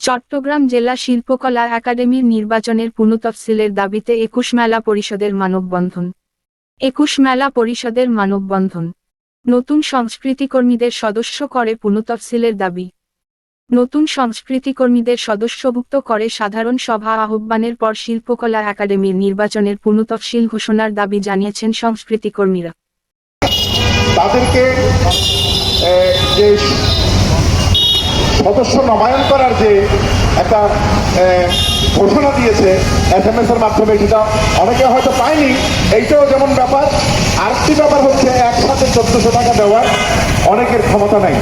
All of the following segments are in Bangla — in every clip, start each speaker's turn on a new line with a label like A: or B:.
A: চট্টগ্রাম জেলা শিল্পকলা একাডেমির নির্বাচনের পুনঃতফসিলের দাবিতে একুশ মেলা পরিষদের মানববন্ধন। একুশ মেলা পরিষদের মানববন্ধন। নতুন সংস্কৃতিকর্মীদের সদস্য করে পুনঃতফসিলের দাবি। নতুন সংস্কৃতিকর্মীদের সদস্যভুক্ত করে সাধারণ সভা আহ্বানের পর শিল্পকলা একাডেমির নির্বাচনের পুনঃতফসিল ঘোষণার দাবি জানিয়েছেন সংস্কৃতিকর্মীরা
B: তাদেরকে সদস্য নবায়ন করার যে একটা ঘোষণা দিয়েছে এস এম এর মাধ্যমে সেটা অনেকে হয়তো পায়নি, এইটাও যেমন ব্যাপার, আরেকটি ব্যাপার হচ্ছে একসাথে চোদ্দশো টাকা দেওয়ার অনেকের ক্ষমতা নেই।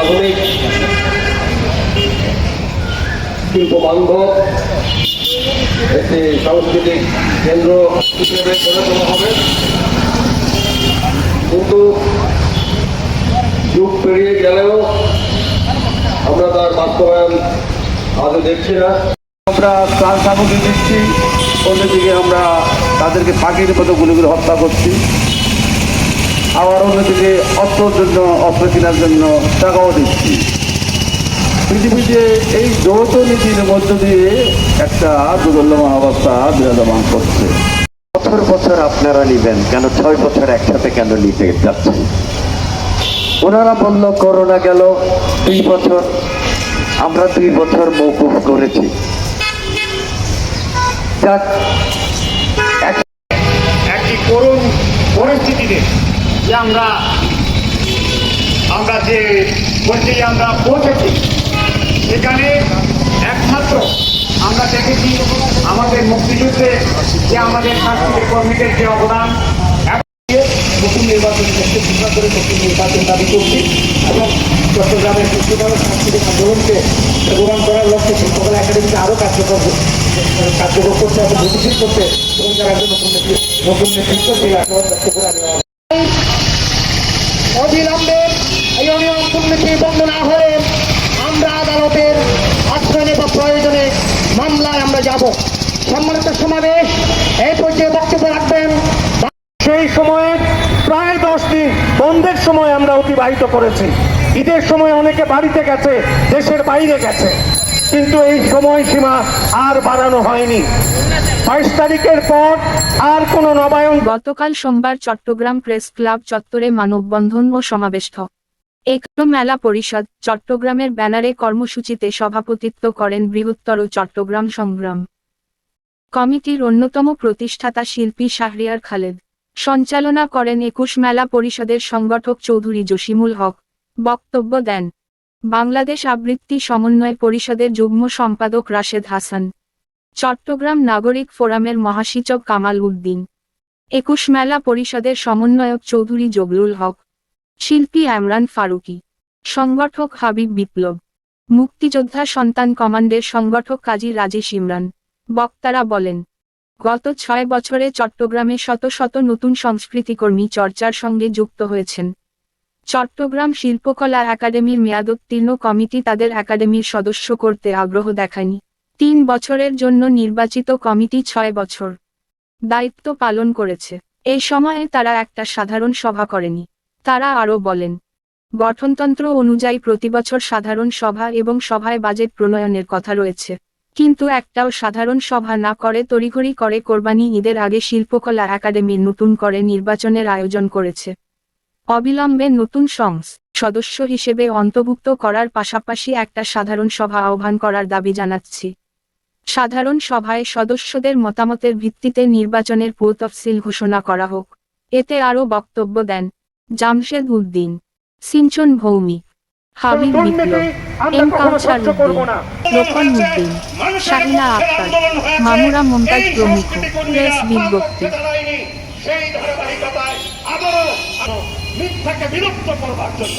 C: আধুনিক শিল্প বান্ধব, একটি সাংস্কৃতিক কেন্দ্র হিসেবে গড়ে তোলা হবে। কিন্তু পেরিয়ে গেলেও আমরা তার বাস্তবায়ন আজও দেখছি না।
D: আমরা প্রাণ সামগ্রী দিচ্ছি অন্যদিকে আমরা তাদেরকে পাখির মতো গুলি করে হত্যা করছি। আবার অন্যদিকে অস্ত্রের জন্য অস্ত্র কেনার জন্য টাকাও দিচ্ছি। পৃথিবীতে এই যৌথ নীতির মধ্য দিয়ে একটা দুর্দল্যমান অবস্থা বিরাজমান করছে।
E: বছর বছর আপনারা নেবেন কেন ছয় বছর একসাথে কেন নিতে যাচ্ছেন? ওনারা বলল, করোনা গেল, দুই বছর, আমরা দুই বছর মৌকুফ করেছি। যাক
F: একটি করুণ পরিস্থিতিতে যে আমরা আমরা যে পর্যায়ে আমরা পৌঁছেছি, সেখানে একমাত্র আমরা দেখেছি আমাদের মুক্তিযুদ্ধে যে আমাদের সাংস্কৃতিক কর্মীদের যে অবদান নতুন ঘোষণা করে নতুন নির্বাচন দাবি করছি এবং চট্টগ্রামের সুস্থভাবে সাংস্কৃতিক আন্দোলনকে প্রদান করার লক্ষ্যে শিল্পকলা একাডেমিকে আরও কার্যকর কার্যকর করতে এবং গতিশীল করতে এবং যারা নতুন নতুন নেতৃত্ব দিয়ে আগ্রহ ব্যক্ত করে অবিলম্বে এই অনিয়ম দুর্নীতি বন্ধ না হলে আমরা আদালতের আশ্রয় বা প্রয়োজনে মামলায় আমরা যাব সম্মানিত সমাবেশ এই পর্যায়ে বক্তব্য রাখবেন
G: সেই সময়ে প্রায় দশ দিন বন্ধের সময় আমরা অতিবাহিত করেছি। ঈদের সময় অনেকে বাড়িতে গেছে, দেশের বাইরে গেছে। কিন্তু এই সময়সীমা আর বাড়ানো হয়নি। বাইশ তারিখের পর আর কোনো নবায়ন
A: গতকাল সোমবার চট্টগ্রাম প্রেস ক্লাব চত্বরে মানববন্ধন ও সমাবেশ একটো মেলা পরিষদ, চট্টগ্রামের ব্যানারে কর্মসূচিতে সভাপতিত্ব করেন বৃহত্তর চট্টগ্রাম সংগ্রাম কমিটির অন্যতম প্রতিষ্ঠাতা শিল্পী শাহরিয়ার খালেদ। সঞ্চালনা করেন একুশ মেলা পরিষদের সংগঠক চৌধুরী জসিমুল হক। বক্তব্য দেন, বাংলাদেশ আবৃত্তি সমন্বয় পরিষদের যুগ্ম সম্পাদক রাশেদ হাসান, চট্টগ্রাম নাগরিক ফোরামের মহাসচিব কামাল উদ্দিন, একুশ মেলা পরিষদের সমন্বয়ক চৌধুরী জবলুল হক, শিল্পী আমরান ফারুকি, সংগঠক হাবিব বিপ্লব, মুক্তিযোদ্ধা সন্তান কমান্ডের সংগঠক কাজী রাজেশ ইমরান। বক্তারা বলেন গত ছয় বছরে চট্টগ্রামে শত শত নতুন সংস্কৃতিকর্মী চর্চার সঙ্গে যুক্ত হয়েছেন। চট্টগ্রাম শিল্পকলা একাডেমির মেয়াদোত্তীর্ণ কমিটি তাদের একাডেমির সদস্য করতে আগ্রহ দেখায়নি। তিন বছরের জন্য নির্বাচিত কমিটি ছয় বছর দায়িত্ব পালন করেছে। এই সময়ে তারা একটা সাধারণ সভা করেনি। তারা আরও বলেন, গঠনতন্ত্র অনুযায়ী প্রতিবছর সাধারণ সভা এবং সভায় বাজেট প্রণয়নের কথা রয়েছে। কিন্তু একটাও সাধারণ সভা না করে তড়িঘড়ি করে কোরবানি ঈদের আগে শিল্পকলা একাডেমি নতুন করে নির্বাচনের আয়োজন করেছে। অবিলম্বে নতুন সংস সদস্য হিসেবে অন্তর্ভুক্ত করার পাশাপাশি একটা সাধারণ সভা আহ্বান করার দাবি জানাচ্ছি। সাধারণ সভায় সদস্যদের মতামতের ভিত্তিতে নির্বাচনের পুরতফসিল ঘোষণা করা হোক। এতে আরও বক্তব্য দেন জামশেদ উদ্দিন। সিঞ্চন ভৌমিক। হাবিব বিপ্লব এম কাউসার উদ্দিন শাহিনা আক্তার মামুরা মমতাজ প্রমুখ প্রেস বিজ্ঞপ্তি।
F: সেই ধারাবাহিকতায় আবারও মিথ্যাকে বিলুপ্ত করবার জন্য।